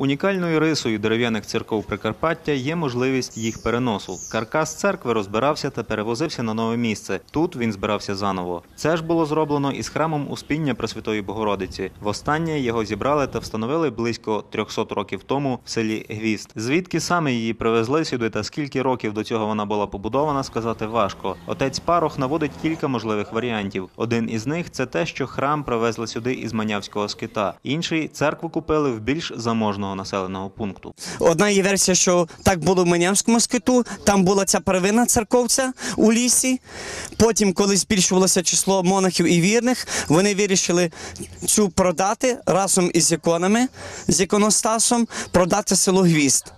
Унікальною рисою дерев'яних церков Прикарпаття є можливість їх переносу. Каркас церкви розбирався та перевозився на нове місце. Тут він збирався заново. Це ж було зроблено із храмом Успіння Пресвятої Богородиці. Востаннє його зібрали та встановили близько 300 років тому в селі Гвізд. Звідки саме її привезли сюди та скільки років до цього вона була побудована, сказати важко. Отець Парох наводить кілька можливих варіантів. Один із них це те, що храм привезли сюди із Манявського скита. Інший церкву купили в більш заможного населеного пункту. Одна є версія, що так було в Манявському скиту, там була ця первинна церковця у лісі. Потім, коли збільшувалося число монахів і вірних, вони вирішили цю продати разом із іконами, з іконостасом, продати село Гвізд.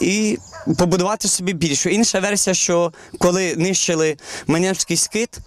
І побудувати собі більшу. Інша версія, що коли нищили Манявський скит,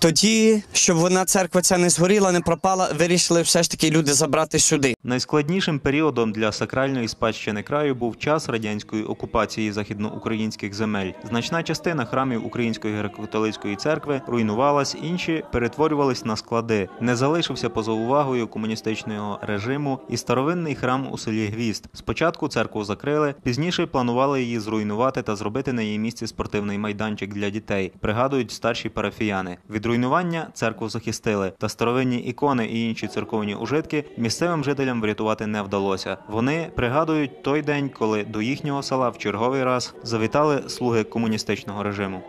тоді, щоб вона церква ця не згоріла, не пропала, вирішили все ж таки люди забрати сюди. Найскладнішим періодом для сакральної спадщини краю був час радянської окупації західноукраїнських земель. Значна частина храмів Української греко-католицької церкви руйнувалась, інші перетворювались на склади. Не залишився поза увагою комуністичного режиму і старовинний храм у селі Гвізд. Спочатку церкву закрили, пізніше планували її зруйнувати та зробити на її місці спортивний майданчик для дітей. Пригадують старші парафіяни. Від руйнування церкву захистили, та старовинні ікони і інші церковні ужитки місцевим жителям врятувати не вдалося. Вони пригадують той день, коли до їхнього села в черговий раз завітали слуги комуністичного режиму.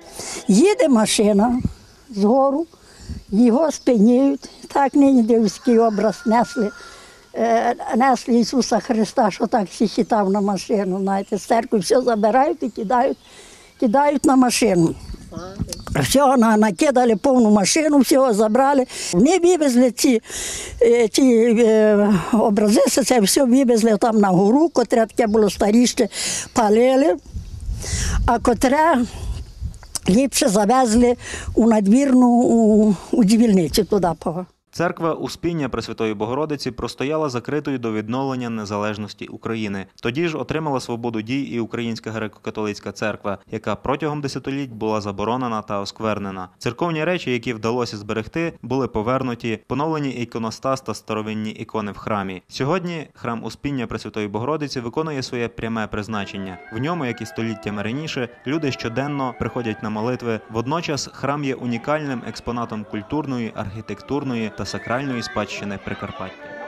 Їде машина згору, його спиняють. Так нині дивський образ несли. Е, Несли Ісуса Христа, що так всі хитав на машину. Знаєте, з церкви все забирають і кидають, кидають на машину. Всього накидали повну машину, всього забрали. Вони вивезли ці, е, ці е, образи, це все вивезли там на гору, котре таке було старіще, палили, а котре ліпше завезли у надвірну у, у дівільницю туди. Церква Успіння Пресвятої Богородиці простояла закритою до відновлення незалежності України. Тоді ж отримала свободу дій і Українська греко-католицька церква, яка протягом десятиліть була заборонена та осквернена. Церковні речі, які вдалося зберегти, були повернуті, поновлені іконостас та старовинні ікони в храмі. Сьогодні храм Успіння Пресвятої Богородиці виконує своє пряме призначення. В ньому, як і століттями раніше, люди щоденно приходять на молитви. Водночас храм є унікальним експонатом культурної, архітектурної та сакральної спадщини Прикарпаття.